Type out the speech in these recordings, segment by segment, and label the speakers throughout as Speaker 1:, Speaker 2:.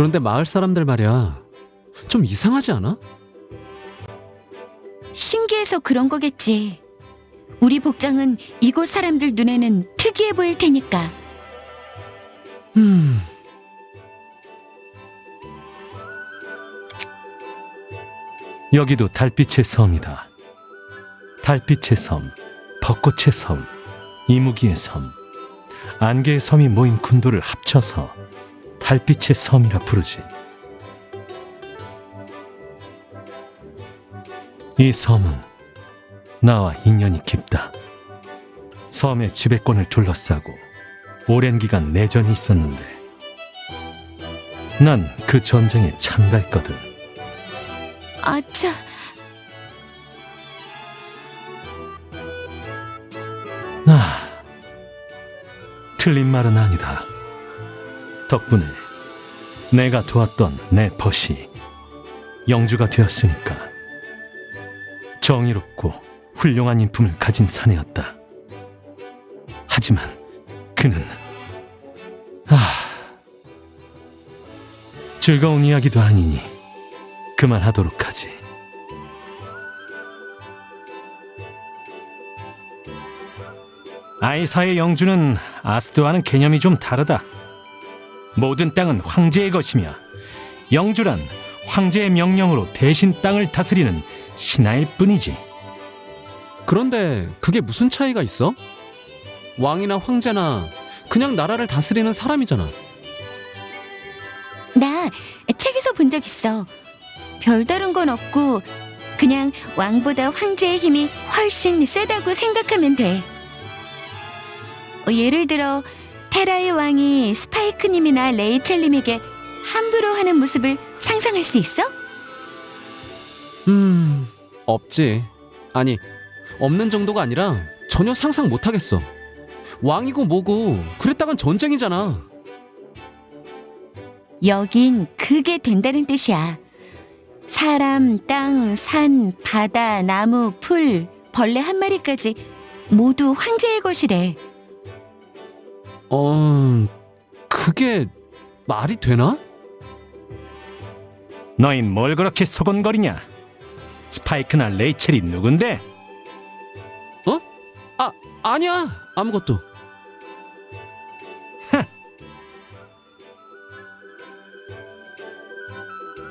Speaker 1: 그런데 마을 사람들 말이야. 좀 이상하지 않아?
Speaker 2: 신기해서 그런 거겠지. 우리 복장은 이곳 사람들 눈에는 특이해 보일 테니까.
Speaker 1: 음.
Speaker 3: 여기도 달빛의 섬이다. 달빛의 섬, 벚꽃의 섬, 이무기의 섬, 안개의 섬이 모인 군도를 합쳐서 달빛의 섬이라 부르지. 이 섬은 나와 인연이 깊다. 섬의 지배권을 둘러싸고 오랜 기간 내전이 있었는데 난 그 전쟁에 참가했거든.
Speaker 2: 아차,
Speaker 3: 아, 틀린 말은 아니다. 덕분에 내가 도왔던 내 벗이 영주가 되었으니까 정의롭고 훌륭한 인품을 가진 사내였다. 하지만 그는 아 즐거운 이야기도 아니니 그만하도록 하지. 아이사의 영주는 아스트와는 개념이 좀 다르다. 모든 땅은 황제의 것이며 영주란 황제의 명령으로 대신 땅을 다스리는 신하일 뿐이지.
Speaker 1: 그런데 그게 무슨 차이가 있어? 왕이나 황제나 그냥 나라를 다스리는 사람이잖아.
Speaker 2: 나 책에서 본 적 있어. 별다른 건 없고 그냥 왕보다 황제의 힘이 훨씬 세다고 생각하면 돼. 어, 예를 들어 테라의 왕이 스파이크님이나 레이첼님에게 함부로 하는 모습을 상상할 수 있어?
Speaker 1: 음, 없지. 아니, 없는 정도가 아니라 전혀 상상 못 하겠어. 왕이고 뭐고 그랬다간 전쟁이잖아.
Speaker 2: 여긴 그게 된다는 뜻이야. 사람, 땅, 산, 바다, 나무, 풀, 벌레 한 마리까지 모두 황제의 것이래.
Speaker 1: 어, 그게 말이 되나?
Speaker 3: 너흰 뭘 그렇게 소곤거리냐? 스파이크나 레이첼이 누군데?
Speaker 1: 아니야, 아무것도.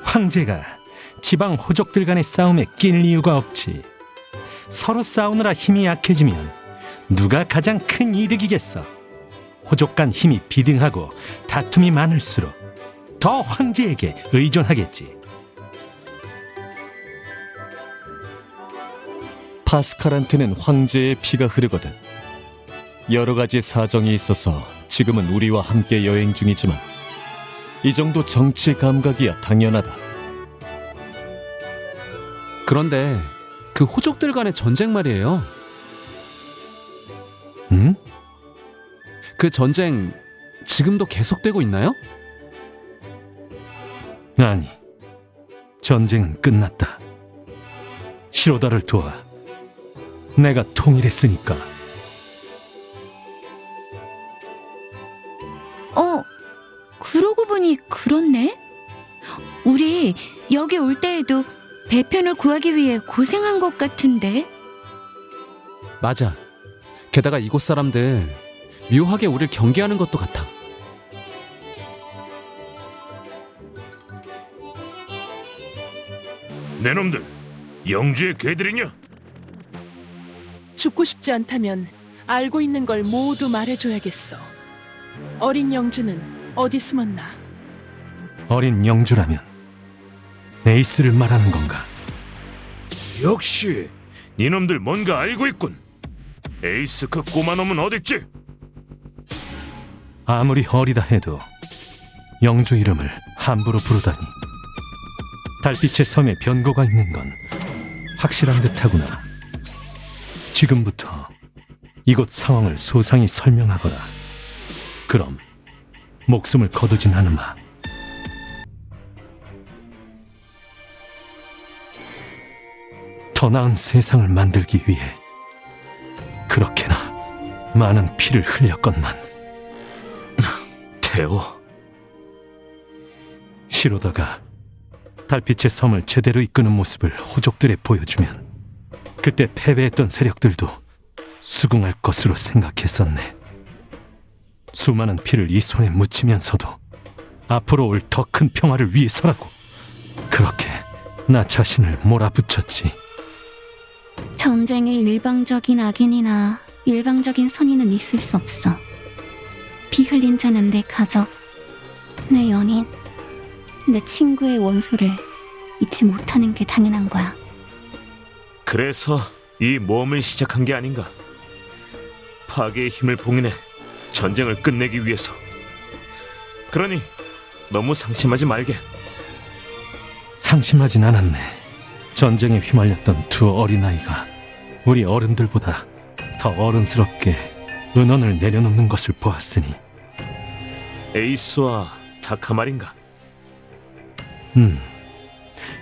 Speaker 3: 황제가 지방 호족들 간의 싸움에 낄 이유가 없지. 서로 싸우느라 힘이 약해지면 누가 가장 큰 이득이겠어. 호족 간 힘이 비등하고 다툼이 많을수록 더 황제에게 의존하겠지.
Speaker 4: 파스칼한테는 황제의 피가 흐르거든. 여러 가지 사정이 있어서 지금은 우리와 함께 여행 중이지만 이 정도 정치 감각이야 당연하다.
Speaker 1: 그런데 그 호족들 간의 전쟁 말이에요.
Speaker 3: 응?
Speaker 1: 그 전쟁 지금도 계속되고 있나요?
Speaker 3: 아니, 전쟁은 끝났다. 시로다를 도와 내가 통일했으니까.
Speaker 2: 어, 그러고 보니 그렇네. 우리 여기 올 때에도 배편을 구하기 위해 고생한 것 같은데.
Speaker 1: 맞아. 게다가 이곳 사람들 묘하게 우릴 경계하는 것도 같아.
Speaker 5: 내 놈들 영주의 개들이냐?
Speaker 6: 죽고 싶지 않다면 알고 있는 걸 모두 말해줘야겠어. 어린 영주는 어디 숨었나?
Speaker 3: 어린 영주라면 에이스를 말하는 건가?
Speaker 5: 역시 니놈들 뭔가 알고 있군. 에이스 그 꼬마 놈은 어딨지?
Speaker 3: 아무리 어리다 해도 영주 이름을 함부로 부르다니. 달빛의 섬에 변고가 있는 건 확실한 듯하구나. 지금부터 이곳 상황을 소상히 설명하거라. 그럼 목숨을 거두진 않으마. 더 나은 세상을 만들기 위해 그렇게나 많은 피를 흘렸건만.
Speaker 5: 태호
Speaker 3: 치로다가 달빛의 섬을 제대로 이끄는 모습을 호족들에 보여주면 그때 패배했던 세력들도 수긍할 것으로 생각했었네. 수많은 피를 이 손에 묻히면서도 앞으로 올 더 큰 평화를 위해서라고 그렇게 나 자신을 몰아붙였지.
Speaker 2: 전쟁에 일방적인 악인이나 일방적인 선인은 있을 수 없어. 피 흘린 자는 내 가족, 내 연인, 내 친구의 원수를 잊지 못하는 게 당연한 거야.
Speaker 5: 그래서 이 모험을 시작한 게 아닌가. 파괴의 힘을 봉인해 전쟁을 끝내기 위해서. 그러니 너무 상심하지 말게.
Speaker 3: 상심하진 않았네. 전쟁에 휘말렸던 두 어린아이가 우리 어른들보다 더 어른스럽게 은원을 내려놓는 것을 보았으니
Speaker 5: 에이스와 다카 말인가.
Speaker 3: 음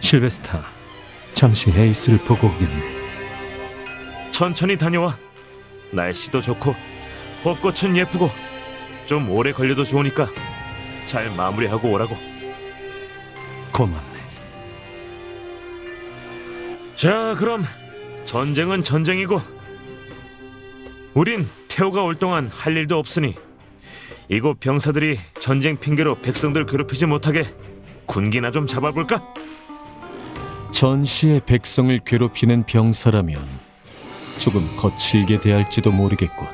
Speaker 3: 실베스타 잠시 에이스를 보고 오겠네
Speaker 5: 천천히 다녀와. 날씨도 좋고 벚꽃은 예쁘고 좀 오래 걸려도 좋으니까 잘 마무리하고 오라고.
Speaker 3: 고맙네
Speaker 5: 자, 그럼 전쟁은 전쟁이고 우린 태호가 올 동안 할 일도 없으니 이곳 병사들이 전쟁 핑계로 백성들 괴롭히지 못하게 군기나 좀 잡아볼까?
Speaker 4: 전시의 백성을 괴롭히는 병사라면 조금 거칠게 대할지도 모르겠군.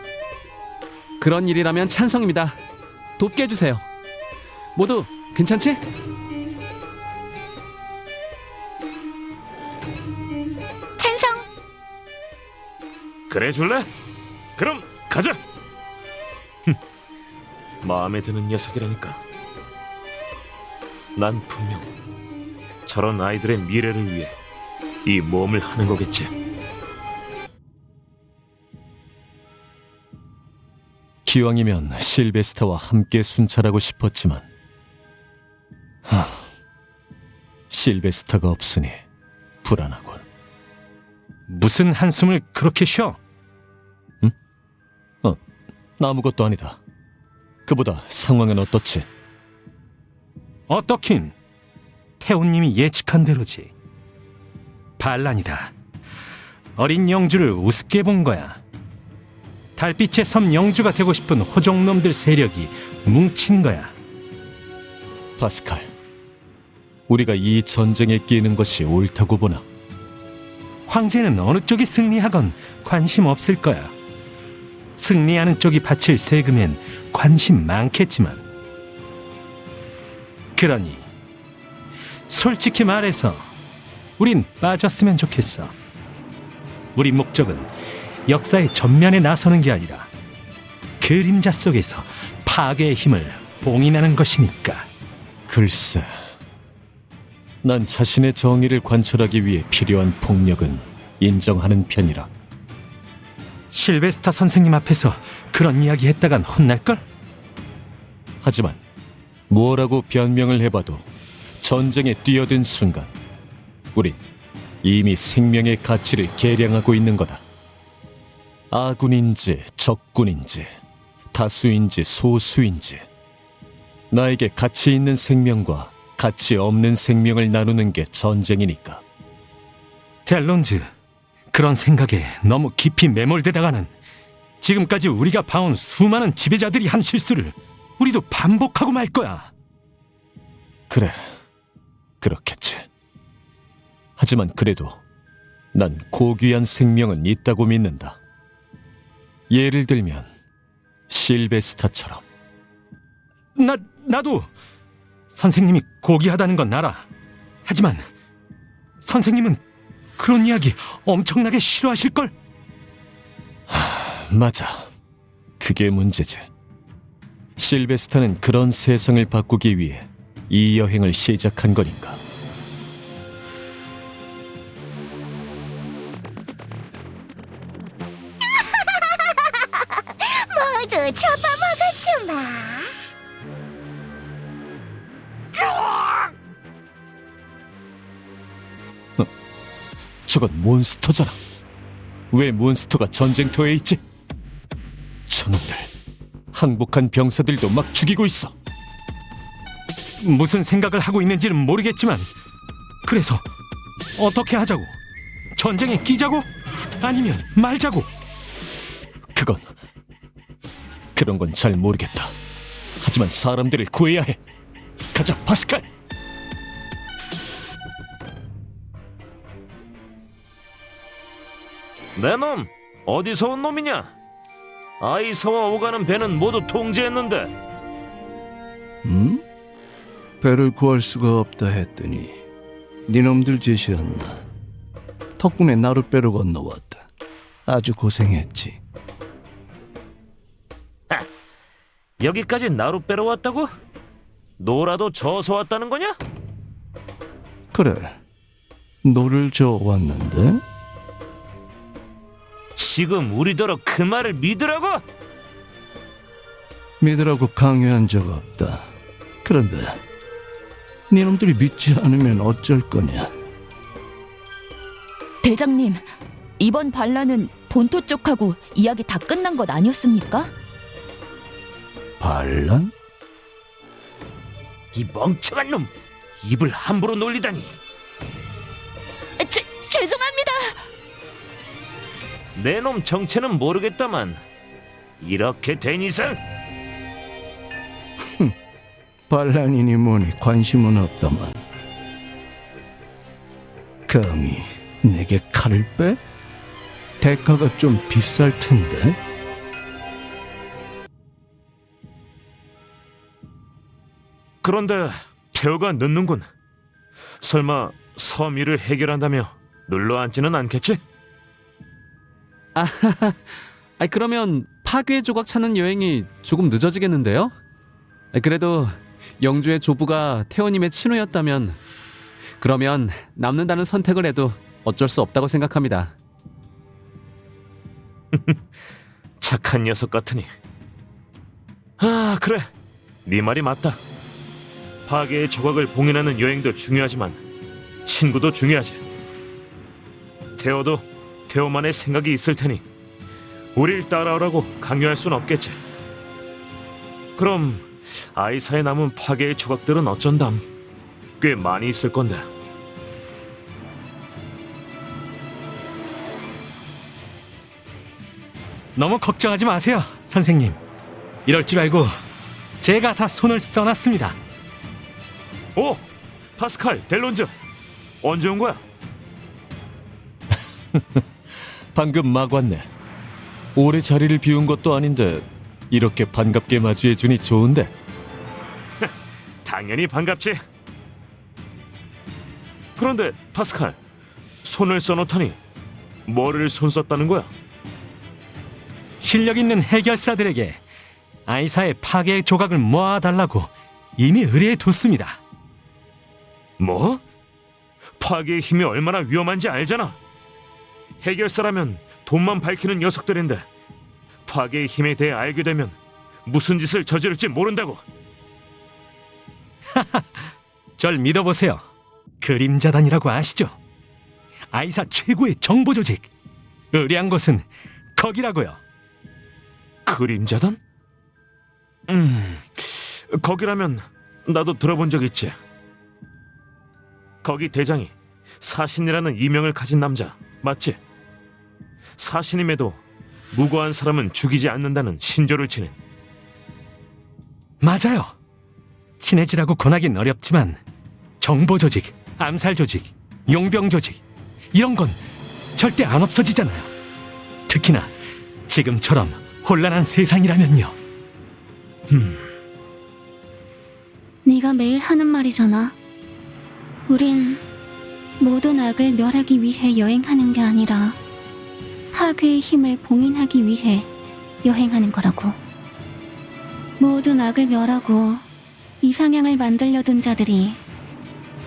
Speaker 1: 그런 일이라면 찬성입니다. 돕게 해주세요. 모두 괜찮지?
Speaker 2: 찬성!
Speaker 5: 그래 줄래? 그럼 가자. 흠, 마음에 드는 녀석이라니까. 난 분명 저런 아이들의 미래를 위해 이 모험을 하는 거겠지.
Speaker 4: 기왕이면 실베스타와 함께 순찰하고 싶었지만 하, 실베스타가 없으니 불안하군.
Speaker 3: 무슨 한숨을 그렇게 쉬어
Speaker 4: 아무것도 아니다. 그보다 상황은 어떻지?
Speaker 3: 어떻긴 태훈님이 예측한 대로지 반란이다 어린 영주를 우습게 본 거야 달빛의 섬 영주가 되고 싶은 호족놈들 세력이 뭉친 거야
Speaker 4: 파스칼, 우리가 이 전쟁에 끼는 것이 옳다고 보나?
Speaker 3: 황제는 어느 쪽이 승리하건 관심 없을 거야 승리하는 쪽이 바칠 세금엔 관심 많겠지만. 그러니 솔직히 말해서 우린 빠졌으면 좋겠어. 우리 목적은 역사의 전면에 나서는 게 아니라 그림자 속에서 파괴의 힘을 봉인하는 것이니까.
Speaker 4: 글쎄, 난 자신의 정의를 관철하기 위해 필요한 폭력은 인정하는 편이라.
Speaker 3: 실베스타 선생님 앞에서 그런 이야기 했다간 혼날걸?
Speaker 4: 하지만 뭐라고 변명을 해봐도 전쟁에 뛰어든 순간 우린 이미 생명의 가치를 계량하고 있는 거다. 아군인지 적군인지 다수인지 소수인지 나에게 가치 있는 생명과 가치 없는 생명을 나누는 게 전쟁이니까.
Speaker 3: 델론즈, 그런 생각에 너무 깊이 매몰되다가는 지금까지 우리가 봐온 수많은 지배자들이 한 실수를 우리도 반복하고 말 거야.
Speaker 4: 그래, 그렇겠지. 하지만 그래도 난 고귀한 생명은 있다고 믿는다. 예를 들면 실베스타처럼
Speaker 3: 나 나도 선생님이 고귀하다는 건 알아. 하지만 선생님은 그런 이야기 엄청나게 싫어하실 걸.
Speaker 4: 맞아. 그게 문제지. 실베스타는 그런 세상을 바꾸기 위해 이 여행을 시작한 거니까.
Speaker 2: 모두 잡아먹었슈마.
Speaker 4: 저건 몬스터잖아. 왜 몬스터가 전쟁터에 있지? 저놈들 항복한 병사들도 막 죽이고 있어.
Speaker 3: 무슨 생각을 하고 있는지는 모르겠지만 그래서 어떻게 하자고? 전쟁에 끼자고? 아니면 말자고?
Speaker 4: 그건 그런 건 잘 모르겠다. 하지만 사람들을 구해야 해. 가자, 파스칼.
Speaker 5: 내 놈 어디서 온 놈이냐? 아이사와 오가는 배는 모두 통제했는데
Speaker 7: 음? 배를 구할 수가 없다 했더니 니놈들 짓이었나 덕분에 나룻배로 건너왔다 아주 고생했지
Speaker 5: 여기까지 나루 빼러 왔다고? 노라도 져서 왔다는 거냐?
Speaker 7: 그래 노를 저어왔는데
Speaker 5: 지금 우리더러 그 말을 믿으라고?
Speaker 7: 믿으라고 강요한 적 없다 그런데 니놈들이 믿지 않으면 어쩔 거냐
Speaker 8: 대장님, 이번 반란은 본토 쪽하고 이야기 다 끝난 것 아니었습니까?
Speaker 7: 반란?
Speaker 5: 이 멍청한 놈 입을 함부로 놀리다니
Speaker 8: 죄, 죄송합니다.
Speaker 5: 내 놈 정체는 모르겠다만 이렇게 된 이상
Speaker 7: 반란이니 뭐니 관심은 없다만 감히 내게 칼을 빼? 대가가 좀 비쌀 텐데
Speaker 5: 그런데 태호가 늦는군 설마 섬유를 해결한다며 눌러 앉지는 않겠지?
Speaker 1: 아 그러면 파괴 조각 찾는 여행이 조금 늦어지겠는데요? 아, 그래도 영주의 조부가 태호님의 친우였다면 그러면 남는다는 선택을 해도 어쩔 수 없다고 생각합니다.
Speaker 5: 착한 녀석 같으니 아 그래 네 말이 맞다 파괴의 조각을 봉인하는 여행도 중요하지만 친구도 중요하지 태호도 태호만의 생각이 있을 테니 우릴 따라오라고 강요할 순 없겠지 그럼 아이사에 남은 파괴의 조각들은 어쩐담 꽤 많이 있을 건데
Speaker 3: 너무 걱정하지 마세요, 선생님. 이럴 줄 알고 제가 다 손을 써놨습니다.
Speaker 5: 오! 파스칼, 델론즈 언제 온 거야?
Speaker 4: 방금 막 왔네. 오래 자리를 비운 것도 아닌데 이렇게 반갑게 맞이해 주니 좋은데.
Speaker 5: 당연히 반갑지. 그런데 파스칼, 손을 써놓다니 뭐를 손 썼다는 거야?
Speaker 3: 실력 있는 해결사들에게 아이사의 파괴 조각을 모아달라고 이미 의뢰해뒀습니다.
Speaker 5: 뭐? 파괴의 힘이 얼마나 위험한지 알잖아. 해결사라면 돈만 밝히는 녀석들인데 파괴의 힘에 대해 알게 되면 무슨 짓을 저지를지 모른다고.
Speaker 3: 절 믿어보세요. 그림자단이라고 아시죠? 아이사 최고의 정보 조직. 의뢰한 곳은 거기라고요.
Speaker 5: 그림자단? 음, 거기라면 나도 들어본 적 있지. 거기 대장이 사신이라는 이명을 가진 남자 맞지? 사신임에도 무고한 사람은 죽이지 않는다는 신조를 지닌
Speaker 3: 맞아요. 친해지라고 권하긴 어렵지만 정보 조직, 암살 조직, 용병 조직 이런 건 절대 안 없어지잖아요. 특히나 지금처럼 혼란한 세상이라면요.
Speaker 9: 네가 매일 하는 말이잖아. 우린 모든 악을 멸하기 위해 여행하는 게 아니라 파괴의 힘을 봉인하기 위해 여행하는 거라고. 모든 악을 멸하고 이상향을 만들려던 자들이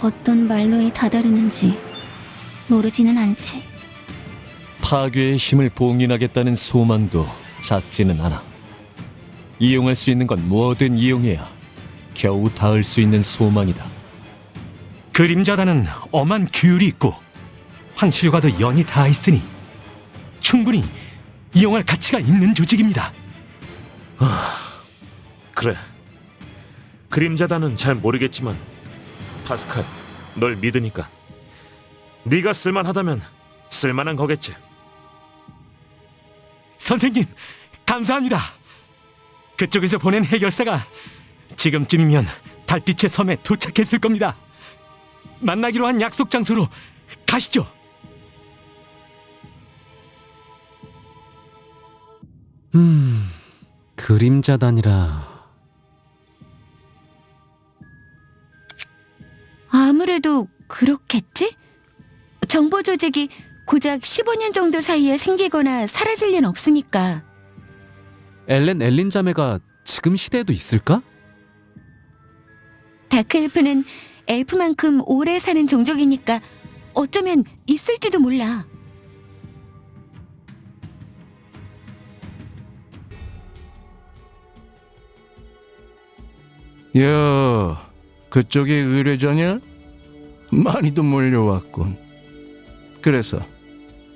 Speaker 9: 어떤 말로에 다다르는지 모르지는 않지.
Speaker 4: 파괴의 힘을 봉인하겠다는 소망도 작지는 않아. 이용할 수 있는 건 뭐든 이용해야 겨우 닿을 수 있는 소망이다.
Speaker 3: 그림자단은 엄한 규율이 있고 황실과도 연이 닿아 있으니 충분히 이용할 가치가 있는 조직입니다.
Speaker 5: 그래. 그림자단은 잘 모르겠지만 파스칼, 널 믿으니까 네가 쓸만하다면 쓸만한 거겠지.
Speaker 3: 선생님, 감사합니다. 그쪽에서 보낸 해결사가 지금쯤이면 달빛의 섬에 도착했을 겁니다. 만나기로 한 약속 장소로 가시죠.
Speaker 1: 음, 그림자단이라.
Speaker 2: 아무래도 그렇겠지? 정보 조직이 고작 15년 정도 사이에 생기거나 사라질 리는 없으니까.
Speaker 1: 엘렌 엘린 자매가 지금 시대에도 있을까?
Speaker 2: 다크엘프는 엘프만큼 오래 사는 종족이니까 어쩌면 있을지도 몰라.
Speaker 7: 야, 그쪽이 의뢰자냐? 많이도 몰려왔군. 그래서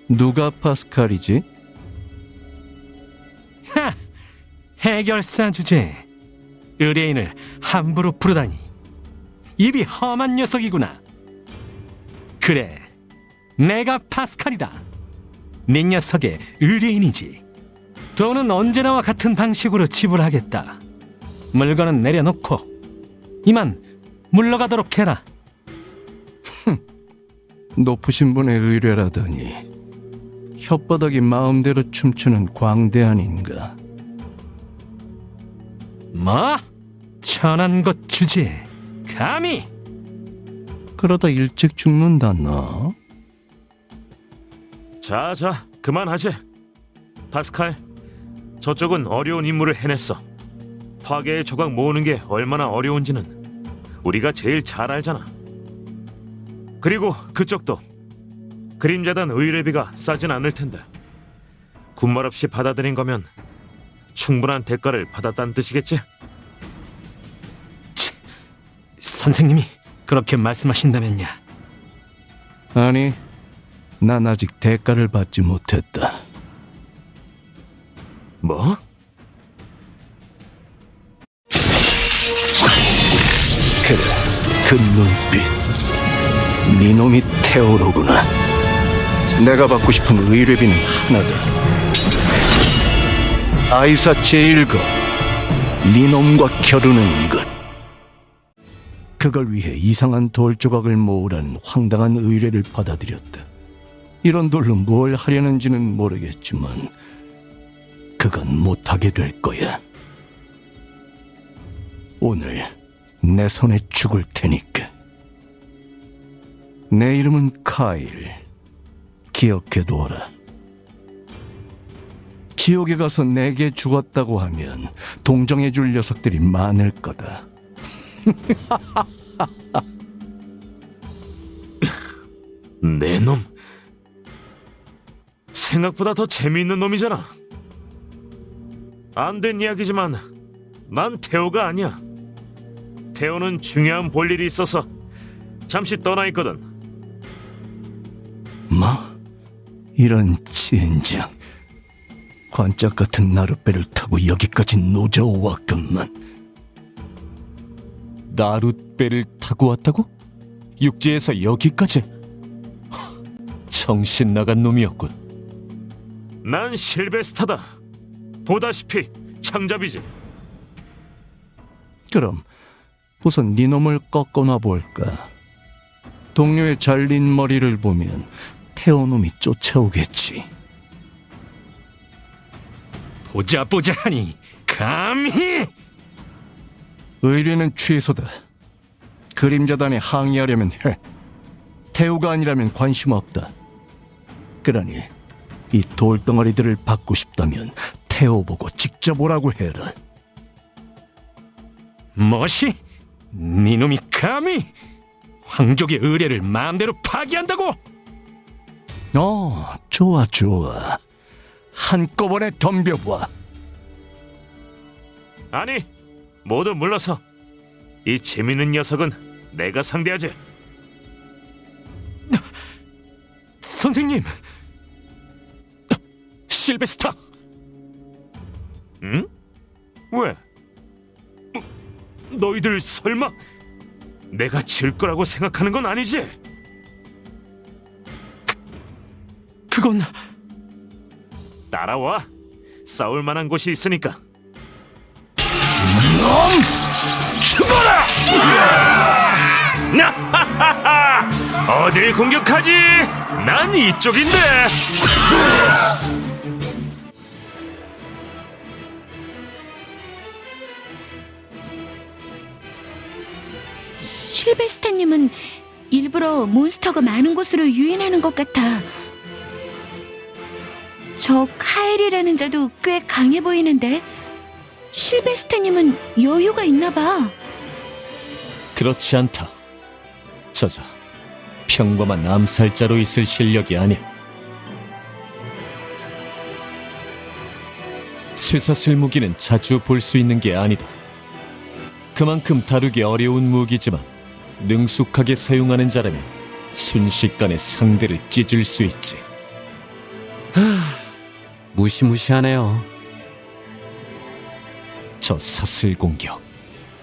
Speaker 7: 누가 파스칼이지?
Speaker 3: 하! 해결사 주제. 의뢰인을 함부로 부르다니. 입이 험한 녀석이구나. 그래, 내가 파스칼이다. 네 녀석의 의뢰인이지. 돈은 언제나와 같은 방식으로 지불하겠다. 물건은 내려놓고 이만 물러가도록 해라.
Speaker 7: 높으신 분의 의뢰라더니 혓바닥이 마음대로 춤추는 광대 아닌가?
Speaker 3: 뭐? 천한 것 주제. 감히
Speaker 7: 그러다 일찍 죽는다 너.
Speaker 5: 자, 자, 그만하지. 파스칼, 저쪽은 어려운 임무를 해냈어. 파괴의 조각 모으는 게 얼마나 어려운지는 우리가 제일 잘 알잖아. 그리고 그쪽도 그림자단 의뢰비가 싸진 않을 텐데 군말 없이 받아들인 거면 충분한 대가를 받았다는 뜻이겠지?
Speaker 3: 선생님이 그렇게 말씀하신다면야.
Speaker 7: 아니, 난 아직 대가를 받지 못했다.
Speaker 5: 뭐?
Speaker 7: 그래, 그 눈빛. 네 놈이 테오로구나. 내가 받고 싶은 의뢰비는 하나다. 아이사 제일거, 네 놈과 겨루는 것. 그걸 위해 이상한 돌 조각을 모으라는 황당한 의뢰를 받아들였다. 이런 돌로 뭘 하려는지는 모르겠지만 그건 못하게 될 거야. 오늘 내 손에 죽을 테니까. 내 이름은 카일. 기억해두어라. 지옥에 가서 내게 죽었다고 하면 동정해줄 녀석들이 많을 거다.
Speaker 5: 내 놈. 생각보다 더 재미있는 놈이잖아. 안 된 이야기지만 난 태호가 아니야. 태호는 중요한 볼일이 있어서 잠시 떠나 있거든.
Speaker 7: 뭐? 이런 젠장. 관짝 같은 나룻배를 타고 여기까지 노져왔건만.
Speaker 4: 나룻배를 타고 왔다고? 육지에서 여기까지? 하, 정신 나간 놈이었군.
Speaker 5: 난 실베스타다. 보다시피 창잡이지.
Speaker 7: 그럼 우선 네 놈을 꺾어놔 볼까. 동료의 잘린 머리를 보면 태호놈이 쫓아오겠지.
Speaker 3: 보자 보자 하니 감히
Speaker 7: 의뢰는 취소다. 그림자단에 항의하려면 해. 태우가 아니라면 관심 없다. 그러니 이 돌덩어리들을 받고 싶다면 태호 보고 직접 오라고 해라.
Speaker 3: 뭐시? 네 놈이 감히 황족의 의뢰를 마음대로 파기한다고?
Speaker 7: 어, 좋아 좋아. 한꺼번에 덤벼봐.
Speaker 5: 아니, 모두 물러서. 이 재밌는 녀석은 내가 상대하지.
Speaker 3: 선생님, 실베스타.
Speaker 5: 응? 왜? 너희들 설마 내가 질 거라고 생각하는 건 아니지?
Speaker 3: 그건
Speaker 5: 따라와. 싸울 만한 곳이 있으니까. 죽어라! 어딜 공격하지? 난 이쪽인데.
Speaker 2: 실베스타님은 일부러 몬스터가 많은 곳으로 유인하는 것 같아. 저 카엘이라는 자도 꽤 강해 보이는데 실베스타님은 여유가 있나 봐.
Speaker 4: 그렇지 않다. 저자 평범한 암살자로 있을 실력이 아니야. 쇠사슬 무기는 자주 볼 수 있는 게 아니다. 그만큼 다루기 어려운 무기지만 능숙하게 사용하는 자라면 순식간에 상대를 찢을 수 있지.
Speaker 1: 무시무시하네요.
Speaker 4: 저 사슬 공격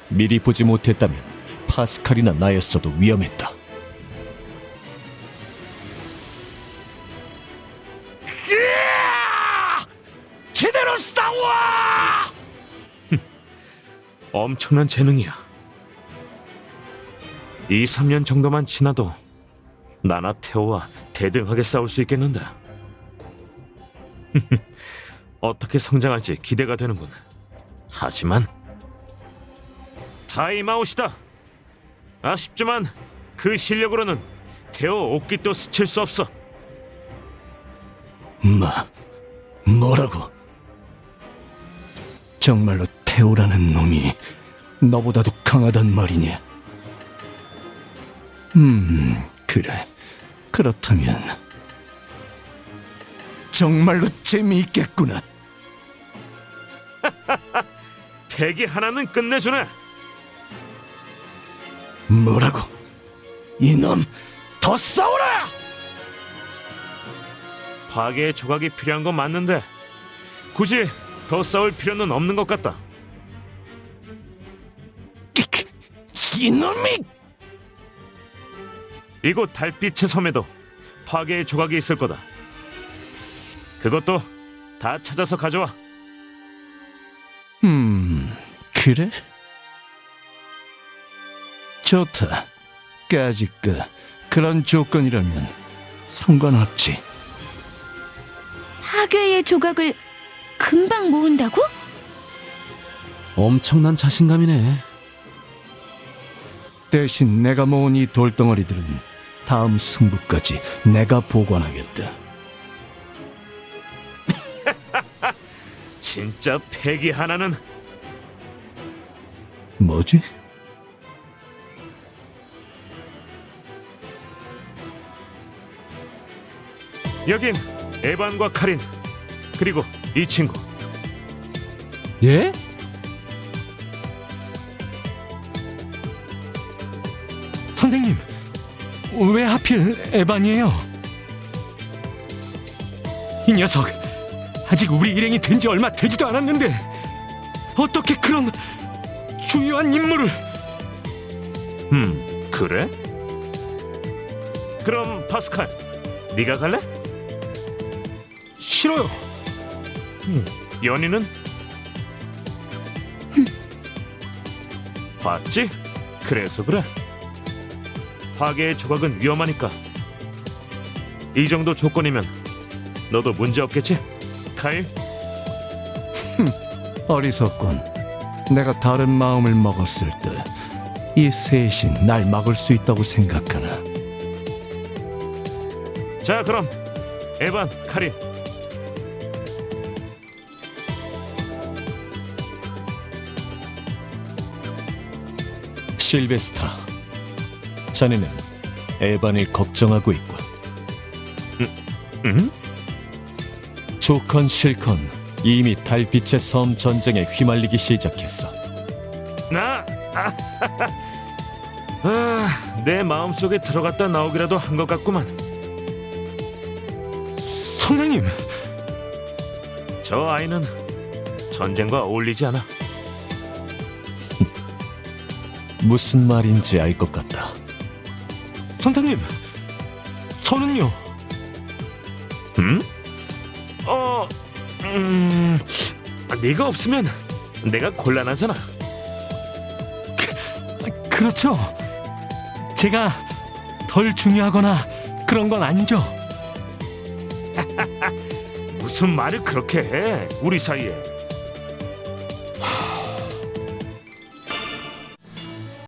Speaker 4: 미리 보지 못했다면 파스칼이나 나였어도 위험했다.
Speaker 5: 제대로 싸워! 엄청난 재능이야. 2, 3년 정도만 지나도 나나 테오와 대등하게 싸울 수 있겠는데. 어떻게 성장할지 기대가 되는군. 하지만 타임아웃이다. 아쉽지만 그 실력으로는 테오 옷깃도 스칠 수 없어.
Speaker 7: 뭐? 뭐라고? 정말로 테오라는 놈이 너보다도 강하단 말이냐? 음, 그래. 그렇다면 정말로 재미있겠구나.
Speaker 5: 패기 하나는 끝내주네.
Speaker 7: 뭐라고? 이놈 더 싸우라!
Speaker 5: 파괴의 조각이 필요한 건 맞는데 굳이 더 싸울 필요는 없는 것 같다.
Speaker 7: 이놈이
Speaker 5: 이곳 달빛의 섬에도 파괴의 조각이 있을 거다. 그것도 다 찾아서 가져와.
Speaker 7: 음, 그래? 좋다. 까짓거 그런 조건이라면 상관없지.
Speaker 2: 파괴의 조각을 금방 모은다고?
Speaker 1: 엄청난 자신감이네.
Speaker 7: 대신 내가 모은 이 돌덩어리들은 다음 승부까지 내가 보관하겠다.
Speaker 5: 진짜 패기 하나는
Speaker 7: 뭐지?
Speaker 5: 여긴 에반과 카린 그리고 이 친구
Speaker 3: 예? 선생님, 왜 하필 에반이에요? 이 녀석 아직 우리 일행이 된 지 얼마 되지도 않았는데 어떻게 그런 중요한 임무를
Speaker 5: 음 그래? 그럼 파스칼 네가 갈래?
Speaker 3: 싫어요?
Speaker 5: 연희는? 봤지? 그래서 그래. 파괴의 조각은 위험하니까. 이 정도 조건이면 너도 문제 없겠지? 카일?
Speaker 7: 어리석군. 내가 다른 마음을 먹었을 때 이 셋이 날 막을 수 있다고 생각하나?
Speaker 5: 자 그럼 에반, 카린
Speaker 4: 실베스타, 자네는 에반을 걱정하고 있군.
Speaker 5: 응?
Speaker 4: 좋건 싫건 이미 달빛의 섬 전쟁에 휘말리기 시작했어.
Speaker 5: 나? 아, 아, 내 마음속에 들어갔다 나오기라도 한 것 같구만
Speaker 3: 선생님,
Speaker 5: 저 아이는 전쟁과 어울리지 않아
Speaker 4: 무슨 말인지 알 것 같다.
Speaker 3: 선생님, 저는요.
Speaker 5: 음? 어, 음, 네가 없으면 내가 곤란하잖아.
Speaker 3: 그렇죠. 제가 덜 중요하거나 그런 건 아니죠.
Speaker 5: 무슨 말을 그렇게 해? 우리 사이에